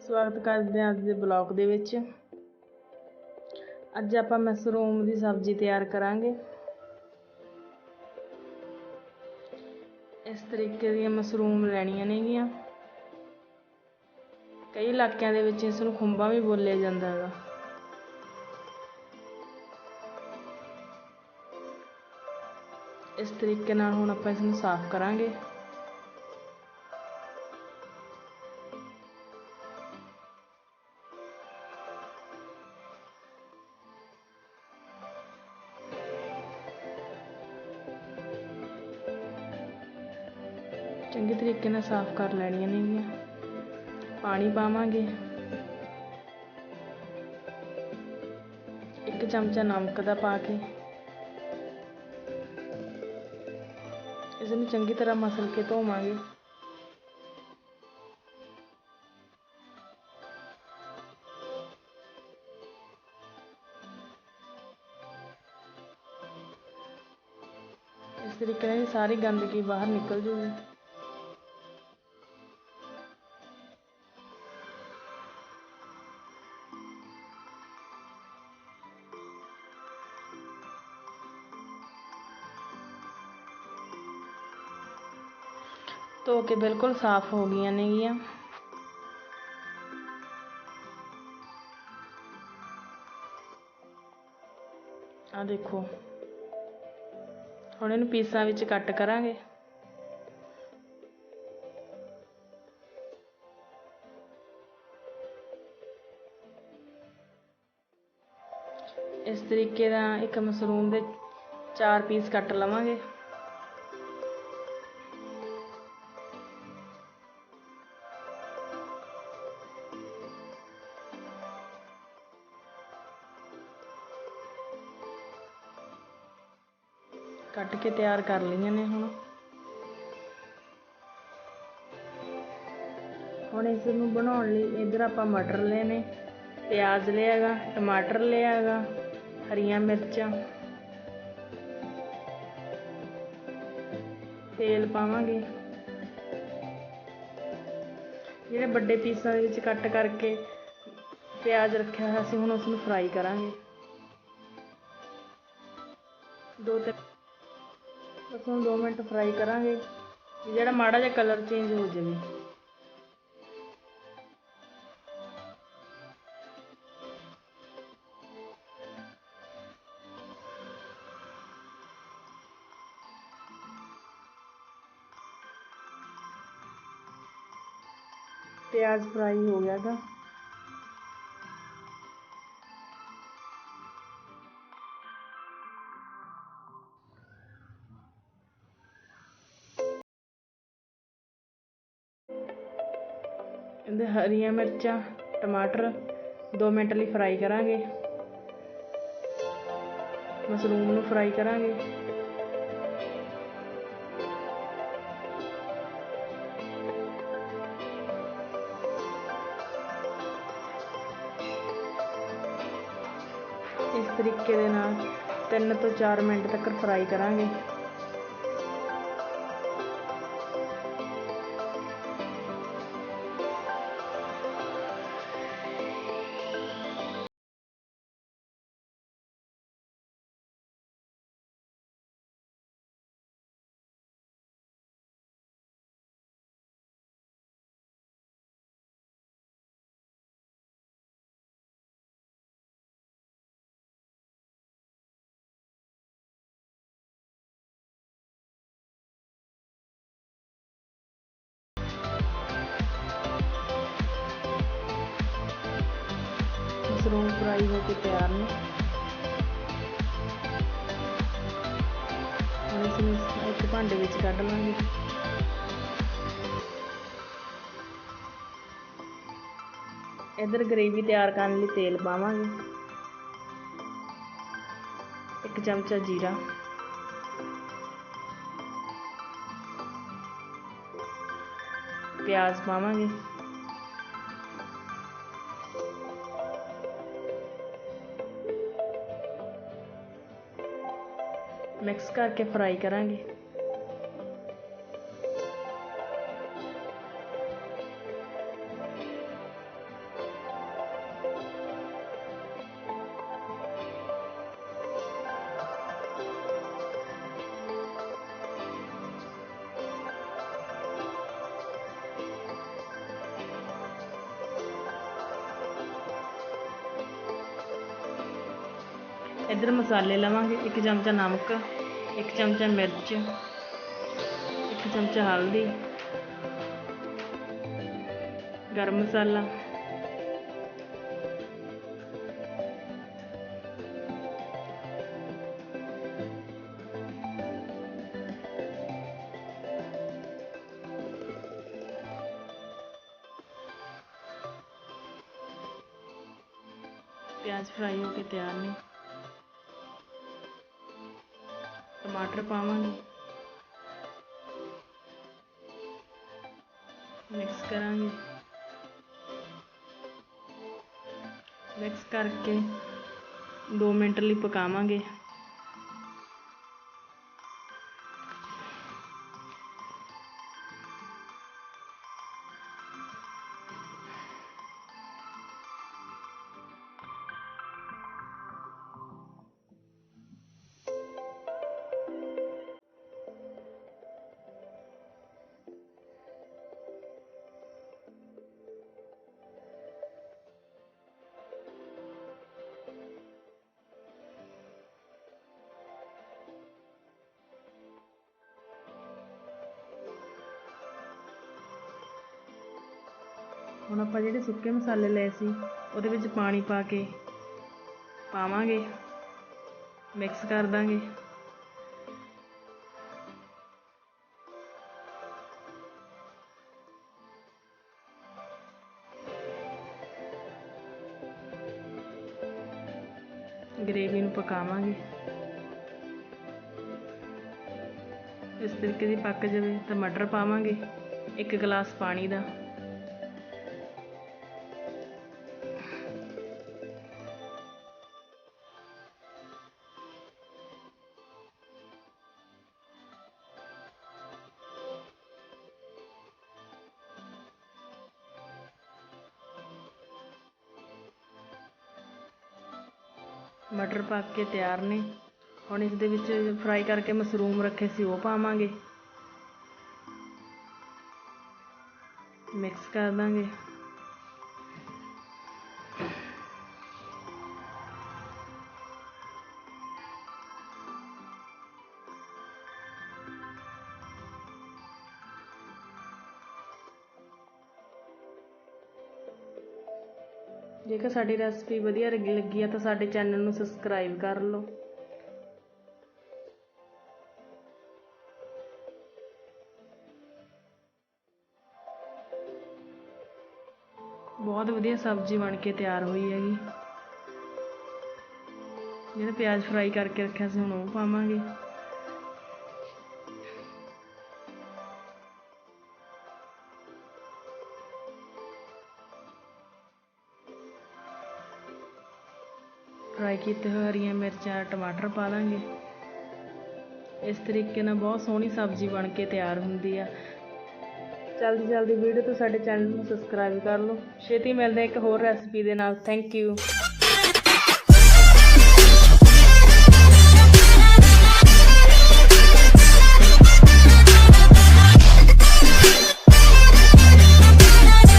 ਸਵਾਗਤ ਕਰਦੇ ਹਾਂ ਅੱਜ ਦੇ ਬਲੌਗ ਦੇ ਵਿੱਚ। ਅੱਜ ਆਪਾਂ ਮਸ਼ਰੂਮ ਦੀ ਸਬਜ਼ੀ ਤਿਆਰ ਕਰਾਂਗੇ। ਇਸ ਤਰੀਕੇ ਦੀਆਂ ਮਸ਼ਰੂਮ ਲੈਣੀਆਂ ਨੇਗੀਆਂ। ਕਈ ਇਲਾਕਿਆਂ ਦੇ ਵਿੱਚ ਇਸ ਨੂੰ ਖੁੰਬਾਂ ਵੀ ਬੋਲਿਆ ਜਾਂਦਾ ਹੈਗਾ। ਇਸ ਤਰੀਕੇ ਨਾਲ ਹੁਣ ਆਪਾਂ ਇਸ ਨੂੰ ਸਾਫ਼ ਕਰਾਂਗੇ। ਚੰਗੇ ਤਰੀਕੇ ਨਾਲ ਸਾਫ਼ ਕਰ ਲੈਣੀਆਂ ਨੇਗੀਆਂ ਪਾਣੀ ਪਾਵਾਂਗੇ। ਇੱਕ ਚਮਚਾ ਨਮਕ ਦਾ ਪਾ ਕੇ। ਇਸ ਨੂੰ ਚੰਗੀ ਤਰ੍ਹਾਂ ਮਸਲ ਕੇ ਧੋਵਾਂਗੇ। ਇਸ ਤਰੀਕੇ ਨਾਲ ਸਾਰੀ ਗੰਦਗੀ ਬਾਹਰ ਨਿਕਲ ਜੂਗੀ। ਧੋ ਕੇ ਬਿਲਕੁਲ ਸਾਫ਼ ਹੋ ਗਈਆਂ ਨੇਗੀਆਂ। ਆ ਦੇਖੋ। ਹੁਣ ਇਹਨੂੰ ਪੀਸਾਂ ਵਿੱਚ ਕੱਟ ਕਰਾਂਗੇ। ਇਸ ਤਰੀਕੇ ਦਾ ਇੱਕ ਮਸ਼ਰੂਮ ਦੇ ਚਾਰ ਪੀਸ ਕੱਟ ਲਵਾਂਗੇ। ਕੱਟ ਕੇ ਤਿਆਰ ਕਰ ਲਈਆਂ ਨੇ ਹੁਣ। ਹੁਣ ਇਸ ਨੂੰ ਬਣਾਉਣ ਲਈ ਇਧਰ ਆਪਾਂ ਮਟਰ ਲਏ ਨੇ, ਪਿਆਜ਼ ਲਿਆ ਹੈਗਾ, ਟਮਾਟਰ ਲਿਆ ਹੈਗਾ, ਹਰੀਆਂ ਮਿਰਚਾਂ। ਤੇਲ ਪਾਵਾਂਗੇ। ਜਿਹੜੇ ਵੱਡੇ ਪੀਸਾਂ ਦੇ ਵਿੱਚ ਕੱਟ ਕਰਕੇ ਪਿਆਜ਼ ਰੱਖਿਆ ਹੋਇਆ ਸੀ, ਹੁਣ ਉਸ ਨੂੰ ਫਰਾਈ ਕਰਾਂਗੇ। ਦੋ ਤਿੰਨ ਬਸ ਹੁਣ 2 ਮਿੰਟ ਫਰਾਈ ਕਰਾਂਗੇ। ਜਿਹੜਾ ਮਾੜਾ ਜਿਹਾ ਕਲਰ ਚੇਂਜ ਹੋ ਜਾਵੇ। ਪਿਆਜ਼ ਫਰਾਈ ਹੋ ਗਿਆ ਗਾ ਇਹਦੇ ਹਰੀਆਂ ਮਿਰਚਾਂ, ਟਮਾਟਰ 2 ਮਿੰਟ ਲਈ ਫਰਾਈ ਕਰਾਂਗੇ। ਮਸ਼ਰੂਮ ਨੂੰ ਫਰਾਈ ਕਰਾਂਗੇ। ਇਸ ਤਰੀਕੇ ਦੇ ਨਾਲ 3 ਤੋਂ 4 ਮਿੰਟ ਤੱਕ ਫਰਾਈ ਕਰਾਂਗੇ। ਮਸ਼ਰੂਮ ਫਰਾਈ ਹੋ ਕੇ ਤਿਆਰ ਨੇ। ਹੁਣ ਇਸ ਨੂੰ ਇੱਕ ਭਾਂਡੇ ਵਿੱਚ ਕੱਢ ਲਾਂਗੇ। ਇਧਰ ਗ੍ਰੇਵੀ ਤਿਆਰ ਕਰਨ ਲਈ ਤੇਲ ਪਾਵਾਂਗੇ। ਇੱਕ ਚਮਚਾ ਜੀਰਾ। ਪਿਆਜ਼ ਪਾਵਾਂਗੇ। ਮਿਕਸ ਕਰਕੇ ਫਰਾਈ ਕਰਾਂਗੇ। ਇੱਧਰ ਮਸਾਲੇ ਲਵਾਂਗੇ ਇੱਕ ਚਮਚਾ ਨਮਕ ਇੱਕ ਚਮਚਾ ਮਿਰਚ ਇੱਕ ਚਮਚਾ ਹਲਦੀ ਗਰਮ ਮਸਾਲਾ ਪਿਆਜ਼ ਫਰਾਈ ਹੋ ਕੇ ਤਿਆਰ ਟਮਾਟਰ ਪਾਵਾਂਗੇ ਮਿਕਸ ਕਰਾਂਗੇ ਮਿਕਸ ਕਰਕੇ 2 ਮਿੰਟ ਲਈ ਪਕਾਵਾਂਗੇ ਹੁਣ ਆਪਾਂ ਜਿਹੜੇ ਸੁੱਕੇ ਮਸਾਲੇ ਲਏ ਸੀ, ਉਹਦੇ ਵਿੱਚ ਪਾਣੀ ਪਾ ਕੇ ਪਾਵਾਂਗੇ ਮਿਕਸ ਕਰ ਦਾਂਗੇ। ਗ੍ਰੇਵੀ ਨੂੰ ਪਕਾਵਾਂਗੇ। ਇਸ ਤਰੀਕੇ ਦੀ ਪੱਕ ਜਾਵੇ ਤਾਂ ਮਟਰ ਪਾਵਾਂਗੇ, ਇੱਕ ਗਲਾਸ ਪਾਣੀ ਦਾ। ਮਟਰ ਪੱਕ ਕੇ ਤਿਆਰ ਨੇ। ਹੁਣ ਇਸ ਦੇ ਵਿੱਚ ਫਰਾਈ ਕਰਕੇ ਮਸ਼ਰੂਮ ਰੱਖੇ ਸੀ, ਉਹ ਪਾਵਾਂਗੇ। ਮਿਕਸ ਕਰ ਦਾਂਗੇ। ਜੇਕਰ ਸਾਡੀ ਰੈਸਪੀ ਵਧੀਆ ਲੱਗੀ ਲੱਗੀ ਆ ਤਾਂ ਸਾਡੇ ਚੈਨਲ ਨੂੰ ਸਬਸਕ੍ਰਾਈਬ ਕਰ ਲਓ। ਬਹੁਤ ਵਧੀਆ ਸਬਜ਼ੀ ਬਣ ਕੇ ਤਿਆਰ ਹੋਈ ਹੈਗੀ। ਜਿਹੜਾ ਪਿਆਜ਼ ਫਰਾਈ ਕਰਕੇ ਰੱਖਿਆ ਸੀ, ਹੁਣ ਉਹ ਪਾਵਾਂਗੇ। ਫਰਾਈ ਕੀਤੇ ਹੋਏ ਹਰੀਆਂ ਮਿਰਚਾਂ, ਟਮਾਟਰ ਪਾ ਦਾਂਗੇ ਇਸ ਤਰੀਕੇ ਨਾਲ ਬਹੁਤ ਸੋਹਣੀ ਸਬਜ਼ੀ ਬਣ ਕੇ ਤਿਆਰ ਹੁੰਦੀ ਆ। ਜਲਦੀ ਜਲਦੀ ਵੀਡੀਓ ਤੋਂ ਸਾਡੇ ਚੈਨਲ ਨੂੰ ਸਬਸਕ੍ਰਾਈਬ ਕਰ ਲਓ। ਛੇਤੀ ਮਿਲਦੇ ਇੱਕ ਹੋਰ ਰੈਸਪੀ ਦੇ ਨਾਲ। Thank you